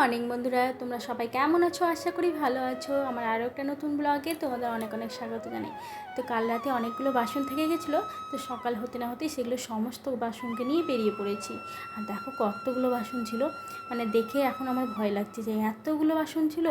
Morning বন্ধুরা। তোমরা সবাই কেমন আছো? আশা করি ভালো আছো। আমার আরও একটা নতুন ব্লগে তোমাদের অনেক অনেক স্বাগত জানাই। তো কাল রাতে অনেকগুলো বাসন থেকে গেছিল। তো সকাল হতে না হতেই সেগুলো সমস্ত বাসনকে নিয়ে বেরিয়ে পড়েছি। আর দেখো কতগুলো বাসন ছিল। মানে দেখে এখন আমার ভয় লাগছে যে এতগুলো বাসন ছিল?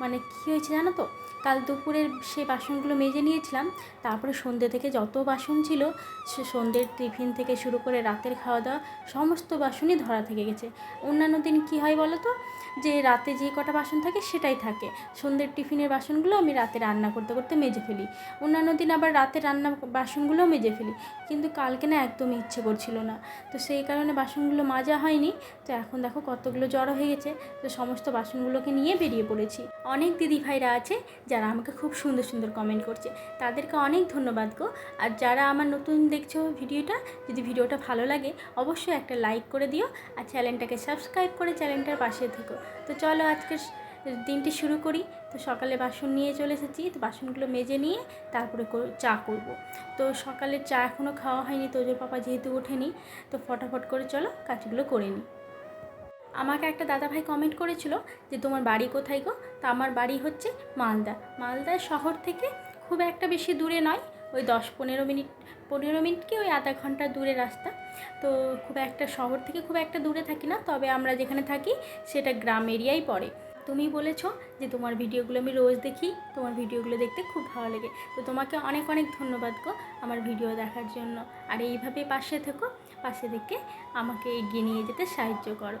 মানে কী হয়েছে জানো তো? কাল দুপুরের সেই বাসনগুলো মেজে নিয়েছিলাম। তারপরে সন্ধ্যে থেকে যত বাসন ছিল, সে সন্ধ্যের টিফিন থেকে শুরু করে রাতের খাওয়া দাওয়া সমস্ত বাসনই ধরা থেকে গেছে। অন্যান্য দিন কী হয় বলো তো? যে রাতে যে কটা বাসন থাকে সেটাই থাকে। সন্ধ্যের টিফিনের বাসনগুলো আমি রাতে রান্না করতে করতে মেজে ফেলি। অন্যান্য দিন আবার রাতে রান্না বাসনগুলোও মেজে ফেলি। কিন্তু কালকে না একদমই ইচ্ছে করছিল না। তো সেই কারণে বাসনগুলো মাজা হয়নি। তো এখন দেখো কতগুলো জড়ো হয়ে গেছে। তো সমস্ত বাসনগুলোকে নিয়ে বেরিয়ে পড়েছি। অনেক দিদি ভাইরা আছে যারা আমাকে খুব সুন্দর সুন্দর কমেন্ট করছে। তাদেরকে অনেক ধন্যবাদ গো। আর যারা আমার নতুন দেখছ ভিডিওটা, যদি ভিডিওটা ভালো লাগে, অবশ্যই একটা লাইক করে দিও আর চ্যানেলটাকে সাবস্ক্রাইব করে চ্যানেলটার পাশে থেকো। তো চলো আজকে দিনটি শুরু করি। তো সকালে বাসন নিয়ে চলে এসেছি। তো বাসনগুলো মেজে নিয়ে তারপরে চা করব। তো সকালের চা এখনও খাওয়া হয়নি তোজোর পাপা যেহেতু ওঠেনি, তো ফটাফট করে চলো কাজগুলো করে নিই। আমাকে একটা দাদাভাই কমেন্ট করেছিল যে, তোমার বাড়ি কোথায় গো? তা আমার বাড়ি হচ্ছে মালদা। মালদা শহর থেকে খুব একটা বেশি দূরে নয়, ওই দশ পনেরো মিনিট পনেরো মিনিট কি ওই আধা ঘণ্টা দূরে রাস্তা। তো খুব একটা শহর থেকে খুব একটা দূরে থাকি না, তবে আমরা যেখানে থাকি সেটা গ্রাম এরিয়াই পড়ে। তুমি বলেছ যে, তোমার ভিডিওগুলো আমি রোজ দেখি, তোমার ভিডিওগুলো দেখতে খুব ভালো লাগে। তো তোমাকে অনেক অনেক ধন্যবাদ গো আমার ভিডিও দেখার জন্য। আর এইভাবে পাশে থেকো, পাশে থেকে আমাকে এগিয়ে নিয়ে যেতে সাহায্য করো।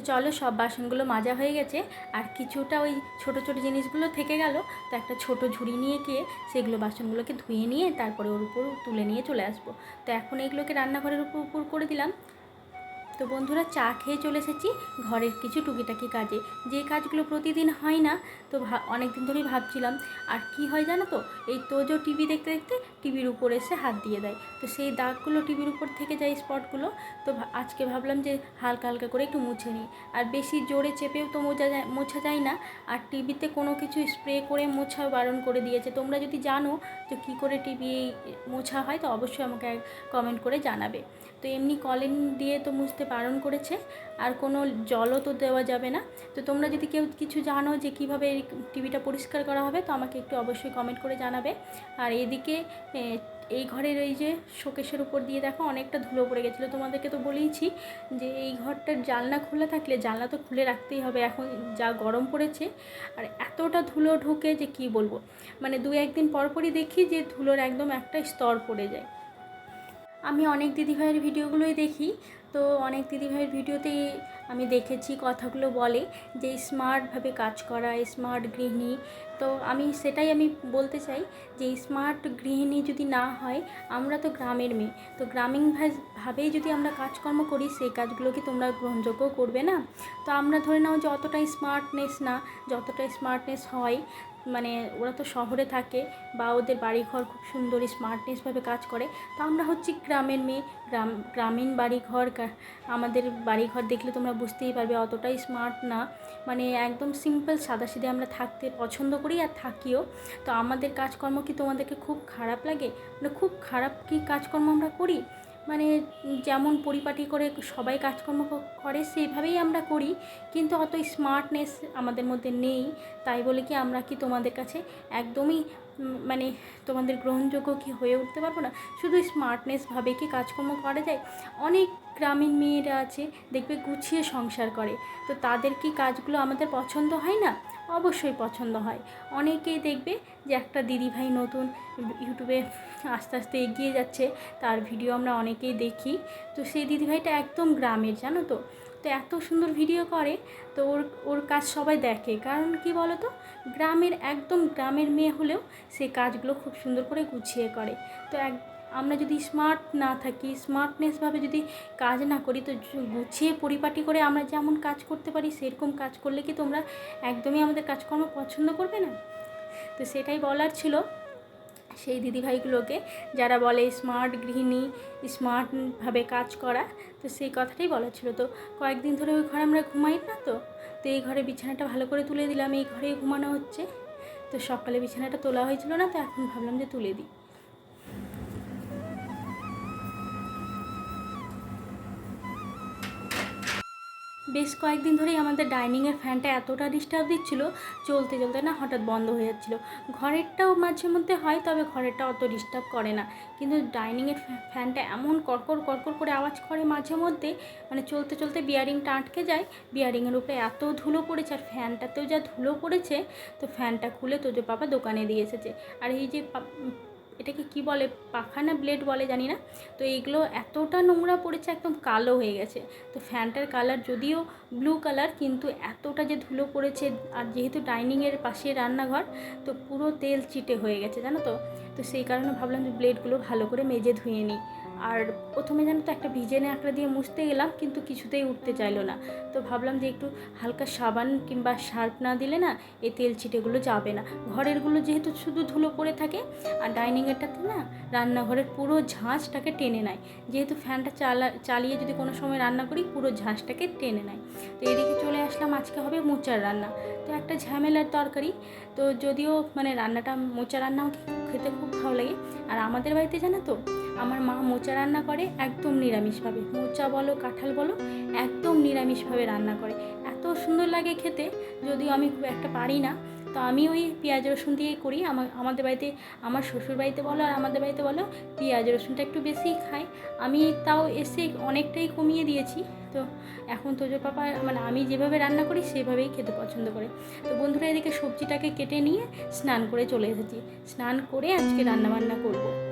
তো চলো সব বাসনগুলো মাজা হয়ে গেছে। আর কিছুটা ওই ছোট ছোট জিনিসগুলো থেকে গেল। তো একটা ছোট ঝুড়ি নিয়ে গিয়ে সেগুলো বাসনগুলোকে ধুয়ে নিয়ে তারপরে ওর উপর তুলে নিয়ে চলে আসব। তো এখন এইগুলোকে রান্নাঘরের উপর উপর করে দিলাম। তো বন্ধুরা চা খেয়ে চলে এসেছি ঘরের কিছু টুকিটাকি কাজে। যে কাজগুলো প্রতিদিন হয় না, তো অনেক দিন ধরেই ভাবছিলাম, আর কি হয় জানো তো? এই তোজো টিভি দেখতে দেখতে টিভির উপর এসে হাত দিয়ে দেয়। তো সেই দাগগুলো টিভির উপর থেকে যায় স্পটগুলো, তো আজকে ভাবলাম যে হালকা হালকা করে একটু মুছে নিই। আর বেশি জোরে চেপেও তো মোজা যায়, মোছা যায় না। আর টিভিতে কোনো কিছু স্প্রে করে মোছা বারণ করে দিয়েছে। তোমরা যদি জানো যে কী করে টিভি মোছা হয়, তো অবশ্যই আমাকে কমেন্ট করে জানাবে। তো এমনি কলিন দিয়ে তো মুছতে বারণ করেছে, আর কোনো জলও তো দেওয়া যাবে না। তো তোমরা যদি কেউ কিছু জানো যে কীভাবে টিভিটা পরিষ্কার করা হবে, তো আমাকে একটু অবশ্যই কমেন্ট করে জানাবে। আর এদিকে এই ঘরের এই যে শোকেশের উপর দিয়ে দেখো অনেকটা ধুলো পড়ে গেছিল। তোমাদেরকে তো বলেইছি যে এই ঘরটার জানলা খোলা থাকলে জানলা তো খুলে রাখতেই হবে। এখন যা গরম পড়েছে, আর এতটা ধুলো ঢোকে যে কি বলব? মানে দু একদিন পরপরই দেখি যে ধুলোর একদম একটা স্তর পড়ে যায়। আমি অনেক দিদিভাইয়ের ভিডিওগুলোই দেখি তো অনেক দিদিভাইয়ের ভিডিওতেই আমি দেখেছি কথাগুলো বলে যে স্মার্টভাবে কাজ করা, স্মার্ট গৃহিণী। তো আমি সেটাই আমি বলতে চাই যে স্মার্ট গৃহিণী যদি না হয়, আমরা তো গ্রামের মেয়ে। তো গ্রামীণ ভাবেই যদি আমরা কাজকর্ম করি, সেই কাজগুলো কি তোমরা গ্রহণযোগ্য করবে না? তো আমরা ধরে নাও যে অতটা স্মার্টনেস না, যতটা স্মার্টনেস হয় মানে ওরা তো শহরে থাকে বা ওদের বাড়িঘর খুব সুন্দর স্মার্টনেসভাবে কাজ করে, তো আমরা হচ্ছি গ্রামের মেয়ে, গ্রাম, গ্রামীণ বাড়িঘর আমাদের বাড়িঘর দেখলে তোমরা বুঝতেই পারবে অতটাই স্মার্ট না। মানে একদম সিম্পল সাদাসিধে আমরা থাকতে পছন্দ করি আর থাকিও। তো আমাদের কাজকর্ম কি তোমাদেরকে খুব খারাপ লাগে? মানে খুব খারাপ কি কাজকর্ম আমরা করি? মানে যেমন পরিপাটি করে সবাই কাজকর্ম করে, সেইভাবেই আমরা করি। কিন্তু অত স্মার্টনেস আমাদের মধ্যে নেই। তাই বলে কি আমরা কি তোমাদের কাছে একদমই মানে তোমাদের গ্রহণযোগ্য কি হয়ে উঠতে পারব না? শুধু স্মার্টনেসভাবে কি কাজকর্ম করা যায়? অনেক গ্রামীণ মেয়েরা আছে, দেখবে গুছিয়ে সংসার করে। তো তাদের কি কাজগুলো আমাদের পছন্দ হয় না? অবশ্যই পছন্দ হয়। অনেকেই দেখবে যে একটা দিদিভাই নতুন ইউটিউবে আস্তে আস্তে এগিয়ে যাচ্ছে, তার ভিডিও আমরা অনেকেই দেখি। তো সেই দিদিভাইটা একদম গ্রামের, জানো তো? তো এত সুন্দর ভিডিও করে, তো ওর ওর কাজ সবাই দেখে। কারণ কি বলো তো গ্রামের, একদম গ্রামের মেয়ে হলেও সে কাজগুলো খুব সুন্দর করে গুছিয়ে করে। তো এক আমরা যদি স্মার্ট না থাকি স্মার্টনেসভাবে যদি কাজ না করি, তো গুছিয়ে পরিপাটি করে আমরা যেমন কাজ করতে পারি, সেরকম কাজ করলে কি তোমরা একদমই আমাদের কাজকর্ম পছন্দ করবে না? তো সেটাই বলার ছিল সেই দিদিভাইগুলোকে, যারা বলে স্মার্ট গৃহিণী স্মার্টভাবে কাজ করা, তো সেই কথাটাই বলার ছিল। তো কয়েকদিন ধরে ওই ঘরে আমরা ঘুমাই না তো তো এই ঘরে বিছানাটা ভালো করে তুলে দিলাম, এই ঘরেই ঘুমানো হচ্ছে। তো সকালে বিছানাটা তোলা হয়েছিল না, তো এখন ভাবলাম যে তুলে দিই। বেশ কয়েকদিন ধরেই আমাদের ডাইনিংয়ের ফ্যানটা এতটা ডিস্টার্ব দিচ্ছিল, চলতে চলতে না হঠাৎ বন্ধ হয়ে যাচ্ছিল। ঘরেরটাও মাঝে মধ্যে হয়, তবে ঘরেরটা অত ডিস্টার্ব করে না। কিন্তু ডাইনিংয়ের ফ্যানটা এমন কড়কর কড়কর করে আওয়াজ করে মাঝে মধ্যে মানে চলতে চলতে বিয়ারিংটা আটকে যায় বিয়ারিংয়ের উপরে এত ধুলো পড়েছে আর ফ্যানটাতেও যা ধুলো পড়েছে, তো ফ্যানটা খুলে তোজো পাপা দোকানে দিয়ে এসেছে। আর এই যে এটাকে কি বলে পাখা না ব্লেড বলে জানি না। তো এগুলো এতটা নোংরা পড়েছে, একদম কালো হয়ে গেছে। তো ফ্যানটার কালার যদিও ব্লু কালার কিন্তু এতটা যে ধুলো পড়েছে, আর যেহেতু ডাইনিংয়ের পাশে রান্নাঘর, তো পুরো তেল চিটে হয়ে গেছে, জানো তো? তো সেই কারণে ভাবলাম যে ব্লেডগুলো ভালো করে মেজে ধুয়ে নিই। আর প্রথমে জানো তো একটা ভিজে ন্যাকড়া দিয়ে মুছতে গেলাম কিন্তু কিছুতেই উঠতে চাইলো না। তো ভাবলাম যে একটু হালকা সাবান কিংবা শার্প না দিলে না এই তেল ছিটেগুলো যাবে না। ঘরেরগুলো যেহেতু শুধু ধুলো পড়ে থাকে, আর ডাইনিংয়েরটাতে না রান্নাঘরের পুরো ঝাঁঝটাকে টেনে নেয়। যেহেতু ফ্যানটা চালা, চালিয়ে যদি কোনো সময় রান্না করি, পুরো ঝাঁঝটাকে টেনে নেয়। তো এদিকে চলে আসলাম, আজকে হবে মোচার রান্না। তো একটা ঝামেলার তরকারি। তো যদিও মানে রান্নাটা মোচা রান্না আমাকে খেতে খুব ভালো লাগে। আর আমাদের বাড়িতে জানো তো আমার মা মোচা রান্না করে, একদম নিরামিষভাবে। মোচা বলো, কাঁঠাল বলো, একদম নিরামিষভাবে রান্না করে। এত সুন্দর লাগে খেতে, যদিও আমি খুব একটা পারি না। তো আমি ওই পেঁয়াজ রসুন দিয়েই করি। আমার আমাদের বাড়িতে, আমার শ্বশুর বাড়িতে বলো আর আমাদের বাড়িতে বলো, পেঁয়াজ রসুনটা একটু বেশিই খাই আমি তাও এসে অনেকটাই কমিয়ে দিয়েছি। তো এখন তোজো পাপা মানে আমি যেভাবে রান্না করি, সেভাবেই খেতে পছন্দ করে। তো বন্ধুরা, এদিকে সবজিটাকে কেটে নিয়ে স্নান করে চলে এসেছি। স্নান করে আজকে রান্নাবান্না করব।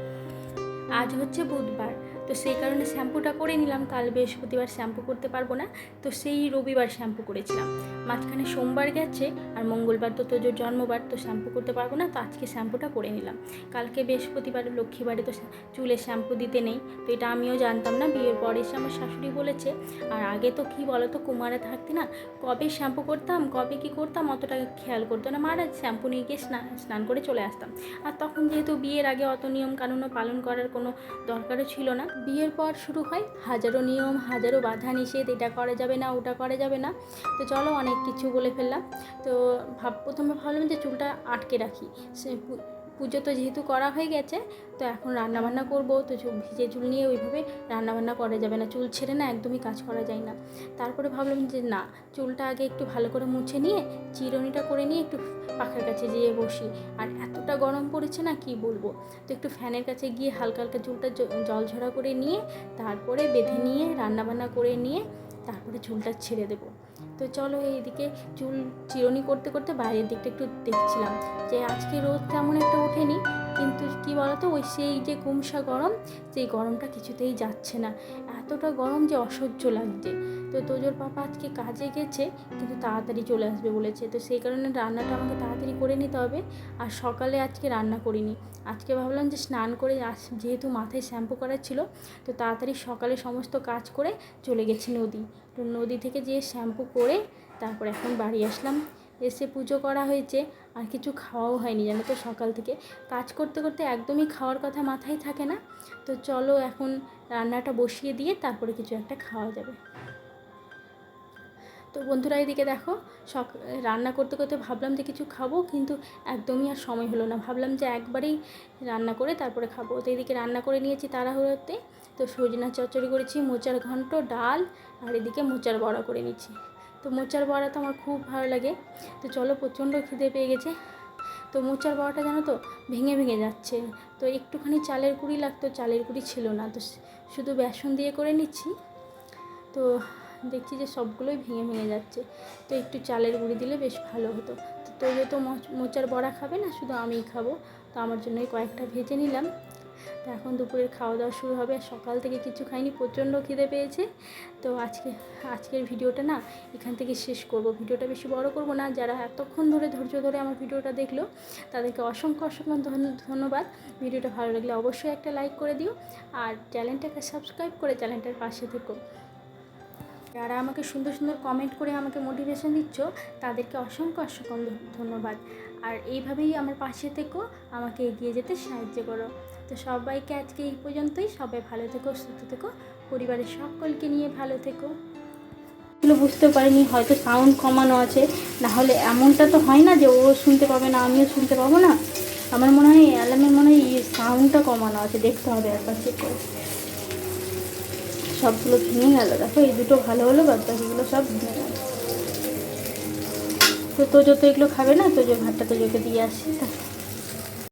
আজ হচ্ছে বুধবার। তো সেই কারণে শ্যাম্পুটা করে নিলাম। কাল বৃহস্পতিবার শ্যাম্পু করতে পারব না। তো সেই রবিবার শ্যাম্পু করেছিলাম। মাঝখানে সোমবার গেছে আর মঙ্গলবার তো তোজোর জন্মবার, তো শ্যাম্পু করতে পারব না, তো আজকে শ্যাম্পুটা করে নিলাম। কালকে বৃহস্পতিবার লক্ষ্মীবারে তো চুলে শ্যাম্পু দিতে নেই। তো এটা আমিও জানতাম না, বিয়ের পর এসে আমার শাশুড়ি বলেছে, আর আগে তো কী বলো তো কুমারে থাকতে না, কবে শ্যাম্পু করতাম, কবে কি করতাম, অতটা খেয়াল করতো না। মারা শ্যাম্পু নিয়ে গিয়ে স্নান স্নান করে চলে আসতাম। আর তখন যেহেতু বিয়ের আগে অত নিয়ম কানুনও পালন করার কোনো দরকারও ছিল না বিয়ের পর শুরু হয় হাজারো নিয়ম, হাজারো বাধা নিষেধ, এটা করা যাবে না, ওটা করা যাবে না। তো চলো অনেক কিছু বলে ফেললাম। তো ভাব, প্রথমে ভাবলাম যে চুলটা আটকে রাখি। সে পুজো তো যেহেতু করা হয়ে গেছে, তো এখন রান্নাবান্না করব। তো ভিজে চুল নিয়ে ওইভাবে রান্নাবান্না করা যাবে না, চুল ছেড়ে না একদমই কাজ করা যায় না। তারপরে ভাবলাম যে না, চুলটা আগে একটু ভালো করে মুছে নিয়ে, চিরুনিটা করে নিয়ে একটু পাখার কাছে যেয়ে বসি। আর এতটা গরম পড়েছে না, কি বলব? তো একটু ফ্যানের কাছে গিয়ে হালকা হালকা চুলটা জল ঝরা করে নিয়ে, তারপরে বেঁধে নিয়ে, রান্নাবান্না করে নিয়ে তারপরে চুলটা ছেড়ে দেব। তো চলো এইদিকে চুল চিরনি করতে করতে বাইরের দিকটা একটু দেখছিলাম যে আজকে রোদ তেমন একটা ওঠেনি, কিন্তু কি বলতো ওই সেই যে কুমসা গরম, সেই গরমটা কিছুতেই যাচ্ছে না। এতটা গরম যে অসহ্য লাগছে। তো তোজোর পাপা আজকে কাজে গেছে, কিন্তু তাড়াতাড়ি চলে আসবে বলেছে। তো সেই কারণে রান্নাটা আমাকে তাড়াতাড়ি করে নিতে হবে, আর সকালে আজকে রান্না করিনি। আজকে ভাবলাম যে স্নান করে যেহেতু মাথায় শ্যাম্পু করার ছিল, তো তাড়াতাড়ি সকালে সমস্ত কাজ করে চলে গেছি নদী। তো নদী থেকে যেয়ে শ্যাম্পু করে তারপর এখন বাড়ি আসলাম। এসে পুজো করা হয়েছে, আর কিছু খাওয়াও হয়নি, জানো তো, সকাল থেকে। কাজ করতে করতে একদমই খাওয়ার কথা মাথায় থাকে না। তো চলো এখন রান্নাটা বসিয়ে দিয়ে তারপরে কিছু একটা খাওয়া যাবে। তো বন্ধুরা, এদিকে দেখো, সক, রান্না করতে করতে ভাবলাম যে কিছু খাব, কিন্তু একদমই আর সময় হলো না। ভাবলাম যে একবারেই রান্না করে তারপরে খাব। তো এদিকে রান্না করে নিয়েছি তাড়াহুড়োতে। তো সজনা চচ্চড়ি করেছি, মোচার ঘন্ট, ডাল, আর এদিকে মোচার বড়া করে নিচ্ছি। তো মোচার বড়া তো আমার খুব ভালো লাগে। তো চলো প্রচণ্ড খিদে পেয়ে গেছে। তো মোচার বড়াটা জানো তো ভেঙে ভেঙে যাচ্ছে। তো একটুখানি চালের গুঁড়ি লাগতো, চালের গুঁড়ি ছিল না। তো শুধু বেসন দিয়ে করে নিচ্ছি। তো দেখছি যে সবগুলোই ভেঙে ভেঙে যাচ্ছে। তো একটু চালের গুঁড়ি দিলে বেশ ভালো হতো। তো তোজো তো মোচ- মোচার বড়া খাবে না? শুধু আমিই খাব। তো আমার জন্যই কয়েকটা ভেজে নিলাম। তো এখন দুপুরের খাওয়া দাওয়া শুরু হবে সকাল থেকে কিছু খাইনি, প্রচণ্ড খিদে পেয়েছে। তো আজকে, আজকের ভিডিওটা না এখান থেকে শেষ করব। ভিডিওটা বেশি বড় করব না, যারা এতক্ষণ ধরে ধৈর্য ধরে আমার ভিডিওটা দেখল, তাদেরকে অসংখ্য অসংখ্য ধন্য- ধন্যবাদ। ভিডিওটা ভালো লাগলে অবশ্যই একটা লাইক করে দিও আর চ্যানেলটাকে সাবস্ক্রাইব করে চ্যানেলটার পাশে থেকো। যারা আমাকে সুন্দর সুন্দর কমেন্ট করে আমাকে মোটিভেশন দিচ্ছ, তাদেরকে অসংখ্য অসংখ্য ধন্যবাদ। আর এইভাবেই আমার পাশে থেকো, আমাকে এগিয়ে যেতে সাহায্য করো। তো সবাইকে আজকে এই পর্যন্তই। সবাই ভালো থেকো, সুস্থ থেকো, পরিবারের সকলকে নিয়ে ভালো থেকো। এগুলো বুঝতে পারিনি, হয়তো সাউন্ড কমানো আছে। না হলে এমনটা তো হয় না যে ও শুনতে পাবে না, আমিও শুনতে পাবো না। আমার মনে হয় অ্যালামের মনে হয় সাউন্ডটা কমানো আছে, দেখতে হবে একবার চেক করে। সবগুলো ভেঙে গেল, দেখো এই দুটো ভালো হলো, বাদ বাকিগুলো সব ভেঙে গেল। তো তোজো তো এগুলো খাবে না তোজো ভাতটা তোজোকে দিয়ে আসি, তা।